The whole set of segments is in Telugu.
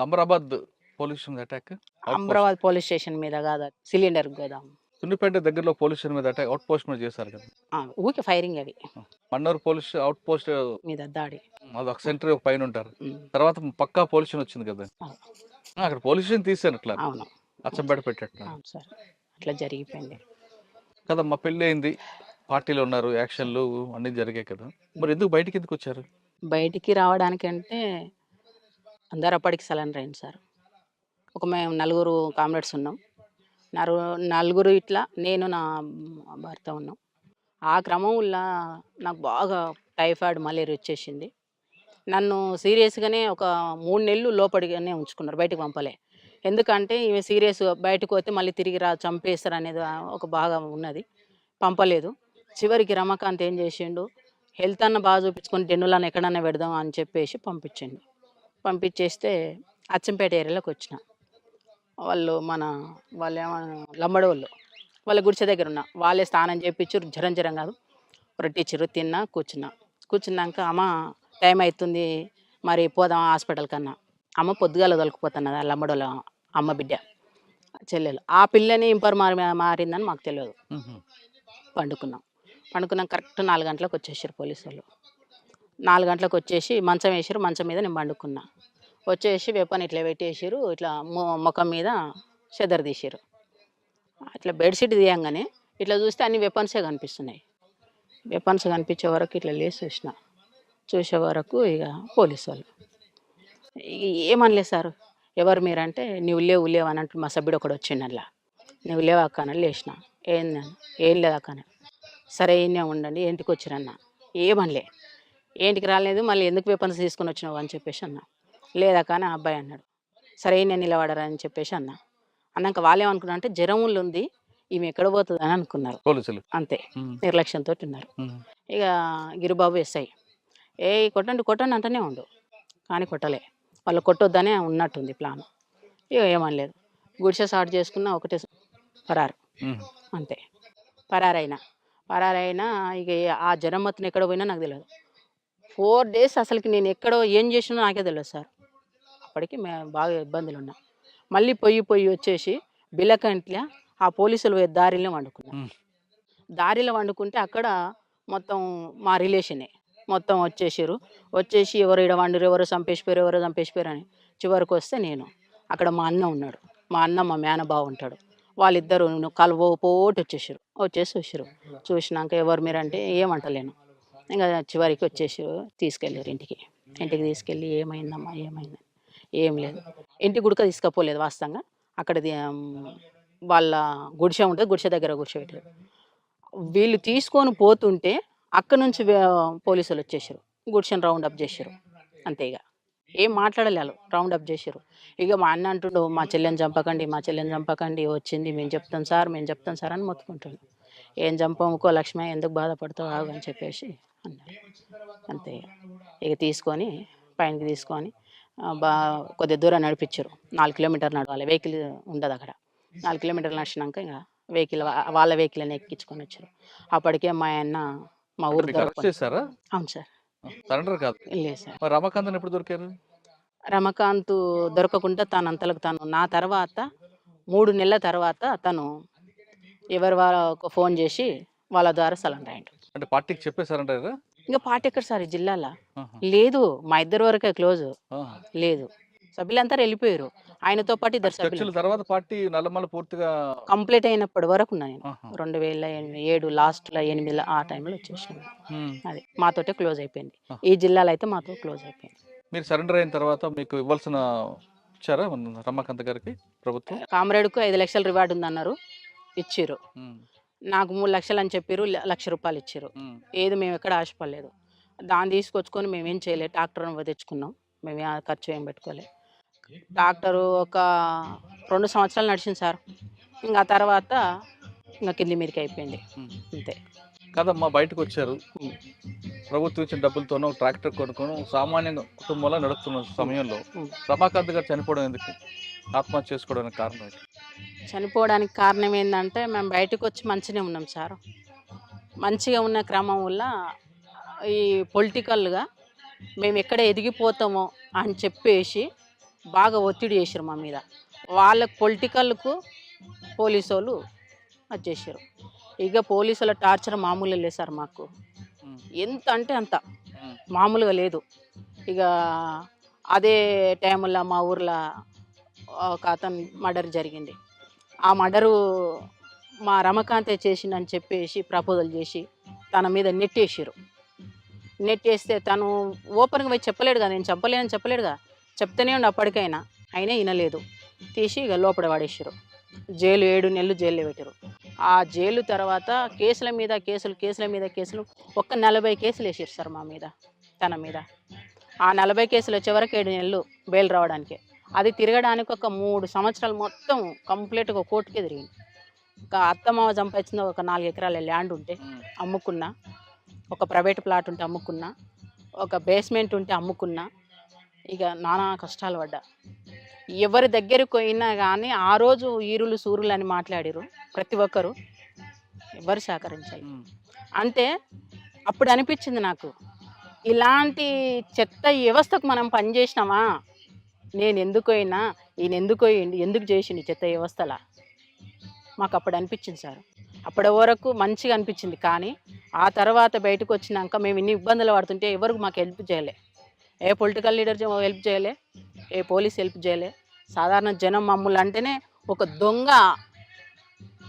Amarabad police attack? Amarabad police station మీద కాదు సిలిండర్ కదా. సున్నిపేట దగ్గరలో పోలీస్ స్టేషన్ మీద అటాక్ అవుట్ పోస్ట్ మీద చేశారు కదా. ఆ, ఊరికే ఫైరింగ్ అవి మన్నూరు పోలీస్ అవుట్ పోస్ట్ మీద దాడి. అది ఒక సెంటర్ ఒక పైన ఉంటారు. తర్వాత పక్కా పోలీస్ స్టేషన్ వచ్చింది కదా. అక్కడ పోలీస్ స్టేషన్ తీసాను అట్లా. అచ్చంపేట పెట్టేట అవును సార్ అట్లా జరిగిపోయింది. కదా మా పెళ్ళి అయింది. పార్టీలో ఉన్నారు యాక్షన్లు అన్ని జరిగాయి కదా. మరి ఎందుకు బయటికి ఎందుకు వచ్చారు? బయటికి రావడానికి అంటే అందరూ అప్పటికి సలన్ అయింది సార్. ఒక మేము నలుగురు కామ్రేడ్స్ ఉన్నాం. నలుగురు నలుగురు ఇట్లా నేను నా భర్త ఉన్నాం. ఆ క్రమంలో నాకు బాగా టైఫాయిడ్ మలేరియా వచ్చేసింది. నన్ను సీరియస్గానే ఒక మూడు నెలలు లోపలిగానే ఉంచుకున్నారు బయటకు పంపలే. ఎందుకంటే ఇవి సీరియస్ బయటకు పోతే మళ్ళీ తిరిగి రా చంపేస్తారు అనేది ఒక బాగా ఉన్నది. పంపలేదు. చివరికి రమకాంత్ ఏం చేసిండు? హెల్త్ అన్న బాగా చూపించుకొని డెన్నులను ఎక్కడన్నా పెడదాం అని చెప్పేసి పంపించిండు. పంపించేస్తే అచ్చంపేట ఏరియాలోకి వచ్చిన. వాళ్ళు మన వాళ్ళు ఏమన్నా లంబడి వాళ్ళు వాళ్ళ గుడిసె దగ్గర ఉన్న. వాళ్ళే స్నానం చేయించారు జ్వరం జ్వరం కాదు. రొట్టిచ్చిర్రు తిన్నా కూర్చున్నా. కూర్చున్నాక అమ్మ టైం అవుతుంది మరి పోదాం హాస్పిటల్ కన్నా. అమ్మ పొద్దుగాల తొలకపోతున్నది ఆ లంబడోళ్ళ అమ్మ బిడ్డ. చెల్లెలు. ఆ పిల్లని ఇంపర్ మారి మారిందని మాకు తెలియదు. పండుకున్నాం. పండుకున్నాం. కరెక్ట్ నాలుగు గంటలకు వచ్చేసారు పోలీసు వాళ్ళు నాలుగు గంటలకు వచ్చేసి మంచం వేసారు మంచం మీద నేను పండుకున్నా. వచ్చేసి వెపన్ ఇట్లా పెట్టేసారు ఇట్లా మొ- ముఖం మీద చెదర్ తీసారు అట్లా బెడ్షీట్ తీయంగానే ఇట్లా చూస్తే అన్ని వెపన్సే కనిపిస్తున్నాయి. వెపన్స్ కనిపించే వరకు ఇట్లా లేచి చూసిన. చూసే వరకు ఇక పోలీసు వాళ్ళు. ఇక ఏమనలేదు సార్. ఎవరు మీరంటే నువ్వు లేవు లేవు అని అంటే మా సభ్యుడు ఒకడు వచ్చిండు అలా నువ్వు లేవు అక్క అని లేచిన. ఏం ఏం లేదు అక్క సరే ఈయనే ఉండండి ఏంటికి వచ్చిరన్నా? ఏమనలే. ఏంటికి రాలేదు మళ్ళీ ఎందుకు వెపన్స్ తీసుకుని వచ్చినావు అని చెప్పేసి అన్న. లేదక్క అని ఆ అబ్బాయి అన్నాడు. సరే ఈయన నిలబడరా అని చెప్పేసి అన్న. అన్నాక వాళ్ళు ఏమనుకున్నారు అంటే జ్వరం ఉంది ఈమె ఎక్కడ పోతుంది అని అనుకున్నారు. పోలీసులు. అంతే. నిర్లక్ష్యంతో ఉన్నారు. ఇక గిరిబాబు ఎస్ఐ ఏ కొట్టండి కొట్టండి అంటనే ఉండు. కానీ కొట్టలే. వాళ్ళు కొట్టొద్దనే ఉన్నట్టుంది ప్లాన్. ఇక ఏమనలేదు గుడిసె స్టార్ట్ చేసుకున్న ఒకటే పరారు. అంతే. పరారైనా. పరారైనా ఇక ఆ జ్వరం మొత్తం ఎక్కడ పోయినా నాకు తెలియదు ఫోర్ డేస్ అసలుకి నేను ఎక్కడో ఏం చేసినా నాకే తెలియదు సార్. అప్పటికి మే బాగా ఇబ్బందులు ఉన్నా. మళ్ళీ పొయ్యి పొయ్యి వచ్చేసి బిలకంట్ల ఆ పోలీసులు పోయే దారిలో వండుకున్నా. దారిలో వండుకుంటే అక్కడ మొత్తం మా రిలేషనే మొత్తం వచ్చేసారు వచ్చేసి ఎవరు ఇడ వండురు ఎవరు చంపేసిపోయారు ఎవరు చంపేసిపోయారు అని చివరికి వస్తే నేను అక్కడ మా అన్న ఉన్నాడు. మా అన్న మా మేనబావ ఉంటాడు. వాళ్ళిద్దరు కలువ పోటు వచ్చేసారు వచ్చేసి చూసారు చూసినాక ఎవరు మీరంటే ఏమంటలేను. ఇంకా చివరికి వచ్చేసి తీసుకెళ్ళారు ఇంటికి. ఇంటికి తీసుకెళ్ళి ఏమైందమ్మా ఏమైంది ఏం లేదు. ఇంటి గుడిక తీసుకపోలేదు వాస్తవంగా. అక్కడ వాళ్ళ గుడిసె ఉంటుంది గుడిసె దగ్గర కూర్చోబెట్టారు. వీళ్ళు తీసుకొని పోతుంటే అక్కడ నుంచి పోలీసులు వచ్చేసారు. గుడిసెను రౌండ్ అప్ చేశారు అంతే ఇక ఏం మాట్లాడలేదు రౌండ్ అప్ చేశారు ఇక మా అన్న అంటుండు మా చెల్లెని చంపకండి మా చెల్లెని చంపకండి వచ్చింది మేము చెప్తాం సార్ మేము చెప్తాం సార్ అని మొత్తుకుంటున్నాం ఏం చంపముకో లక్ష్మి ఎందుకు బాధపడతావు ఆగు అని చెప్పేసి అన్నారు అంతే ఇక. తీసుకొని పైనకి తీసుకొని బా కొద్ది దూరం నడిపించారు. నాలుగు కిలోమీటర్ నడవాలి. వెహికల్ ఉండదు అక్కడ. నాలుగు కిలోమీటర్లు నడిచినాక ఇంకా వెహికల్ వాళ్ళ వెహికల్ ఎక్కించుకొని వచ్చారు. అప్పటికే మా ఆయన మా ఊరు అవును సార్. సరెండర్ కాదు. లేదు సార్. రమాకాంత్ ఎప్పుడు దొరికారు? రమకాంత్ దొరకకుండా తను అంతలకు తను నా తర్వాత మూడు నెలల తర్వాత తను ఎవరి వాళ్ళకు ఫోన్ చేసి వాళ్ళ ద్వారా సలన్ రాయండు. అంటే పార్టీకి చెప్పేశారంటారా ఇంకా పాట ఎక్కడ సార్ ఈ జిల్లాలో? లేదు మా ఇద్దరు వరకే క్లోజ్. లేదు. సభ్యులంతా వెళ్ళిపోయారు. ఆయనతో పాటు ఇద్దరు సభ్యులు. తర్వాత పార్టీ నల్లమల్ల పూర్తిగా కంప్లీట్ అయినప్పటి వరకు ఉన్నా నేను. రెండు వేల ఏడు లాస్ట్లో ఎనిమిదిలో ఆ టైంలో వచ్చేసాను. అది మాతోటే క్లోజ్ అయిపోయింది. ఈ జిల్లాలో అయితే మాతో క్లోజ్ అయిపోయింది. మీరు సరెండర్ అయిన తర్వాత మీకు ఇవ్వాల్సిన ఇచ్చారా రమాకాంత్ గారికి ప్రభుత్వం? కామ్రేడ్కు ఐదు లక్షల రివార్డు ఉందన్నారు. ఇచ్చిర్రు. నాకు మూడు లక్షలు అని చెప్పారు లక్ష రూపాయలు ఇచ్చారు. ఏది మేము ఎక్కడ ఆశపడలేదు దాన్ని తీసుకొచ్చుకొని మేము ఏం చేయలేదు ట్రాక్టర్ తెచ్చుకున్నాం మేము ఖర్చు ఏం పెట్టుకోలేదు ట్రాక్టరు ఒక రెండు సంవత్సరాలు నడిచింది సార్ ఇంకా తర్వాత ఇంకా కింది మీదకి అయిపోయింది. అంతే కదమ్మా బయటకు వచ్చారు. ప్రభుత్వం ఇచ్చిన డబ్బులతోనో ట్రాక్టర్ కొనుక్కొని సామాన్య కుటుంబంలో నడుస్తున్న సమయంలో. రమాకాంత్ గారు చనిపోవడం ఎందుకు ఆత్మహత్య చేసుకోవడానికి కారణం చనిపోవడానికి కారణం ఏంటంటే మేము బయటకు వచ్చి మంచిగా ఉన్నాం సార్. మంచిగా ఉన్న క్రమం వల్ల ఈ పొలిటికల్గా మేము ఎక్కడ ఎదిగిపోతామో అని చెప్పేసి బాగా ఒత్తిడి చేసారు మా మీద. వాళ్ళ పొలిటికల్కు పోలీసు వాళ్ళు వచ్చేసారు ఇక పోలీసుల టార్చర్ మామూలు లేదు సార్ మాకు. ఎంత అంటే అంత. మామూలుగా లేదు. ఇక అదే టైంలో మా ఊర్లో ఒక అతను మర్డర్ జరిగింది. ఆ మర్డరు మా రమకాంతే చేసిందని చెప్పేసి ప్రపోజల్ చేసి తన మీద నెట్టేసారు నెట్టేస్తే తను ఓపెన్గా పోయి చెప్పలేడుగా నేను చెప్పలేనని చెప్పలేడుగా. చెప్తూనే ఉండి అప్పటికైనా. అయినా వినలేదు. తీసి ఇక లోపల పడేసారు జైలు ఏడు నెలలు జైల్లో పెట్టారు ఆ జైలు తర్వాత కేసుల మీద కేసులు కేసుల మీద కేసులు ఒక్క నలభై కేసులు వేసారు సార్ మా మీద తన మీద. ఆ నలభై కేసులు వచ్చే వరకు ఏడు నెలలు బెయిల్ రావడానికి. అది తిరగడానికి ఒక మూడు సంవత్సరాలు మొత్తం కంప్లీట్గా కోర్టుకే తిరిగింది. ఒక అత్తమామ సంపాదించిన ఒక నాలుగు ఎకరాల ల్యాండ్ ఉంటే అమ్ముకున్నా ఒక ప్రైవేట్ ప్లాట్ ఉంటే అమ్ముకున్నా ఒక బేస్మెంట్ ఉంటే అమ్ముకున్నా ఇక నానా కష్టాలు పడ్డా. ఎవరి దగ్గరికి పోయినా కానీ ఆ రోజు ఈరులు సూరులు అని మాట్లాడారు ప్రతి ఒక్కరు. ఎవరు సహకరించాలి. అంటే అప్పుడు అనిపించింది నాకు ఇలాంటి చెత్త వ్యవస్థకు మనం పనిచేసినామా? నేను ఎందుకు అయినా ఈయన ఎందుకు ఎందుకు చేసిండు ఈ చెత్త వ్యవస్థలా? మాకు అప్పుడు అనిపించింది సార్. అప్పటి వరకు మంచిగా అనిపించింది కానీ ఆ తర్వాత బయటకు వచ్చినాక మేము ఇన్ని ఇబ్బందులు పడుతుంటే ఎవరికి మాకు హెల్ప్ చేయలే. ఏ పొలిటికల్ లీడర్ హెల్ప్ చేయలే ఏ పోలీస్ హెల్ప్ చేయలే. సాధారణ జనం మమ్మల్ని అంటేనే ఒక దొంగ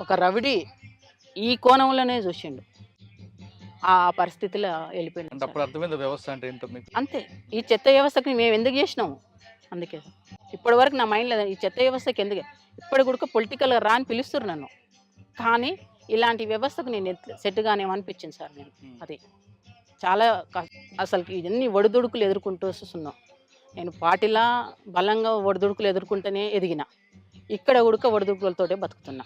ఒక రవిడి ఈ కోణంలోనే చూసిండు. ఆ పరిస్థితిలో వెళ్ళిపోయింది అంటే అప్పుడు అర్థమైంది వ్యవస్థ అంటే ఏంటో మీకు. అంతే. ఈ చెత్త వ్యవస్థకి మేము ఎందుకు చేసినాము అందుకే. ఇప్పటి వరకు నా మైండ్లో ఈ చెత్త వ్యవస్థకి ఎందుకు ఇప్పటి కూడా పొలిటికల్గా రా అని పిలుస్తారు నన్ను. కానీ ఇలాంటి వ్యవస్థకు నేను సెట్ కానేమనిపించింది సార్ నేను. అది చాలా అసలు ఇవన్నీ ఒడిదుడుకులు ఎదుర్కొంటూ వస్తున్నాం. నేను పార్టీలా బలంగా ఒడిదుడుకులు ఎదుర్కొంటూనే ఎదిగిన. ఇక్కడ ఉడక ఒడిదుడుకులతోటే బతుకుతున్నా.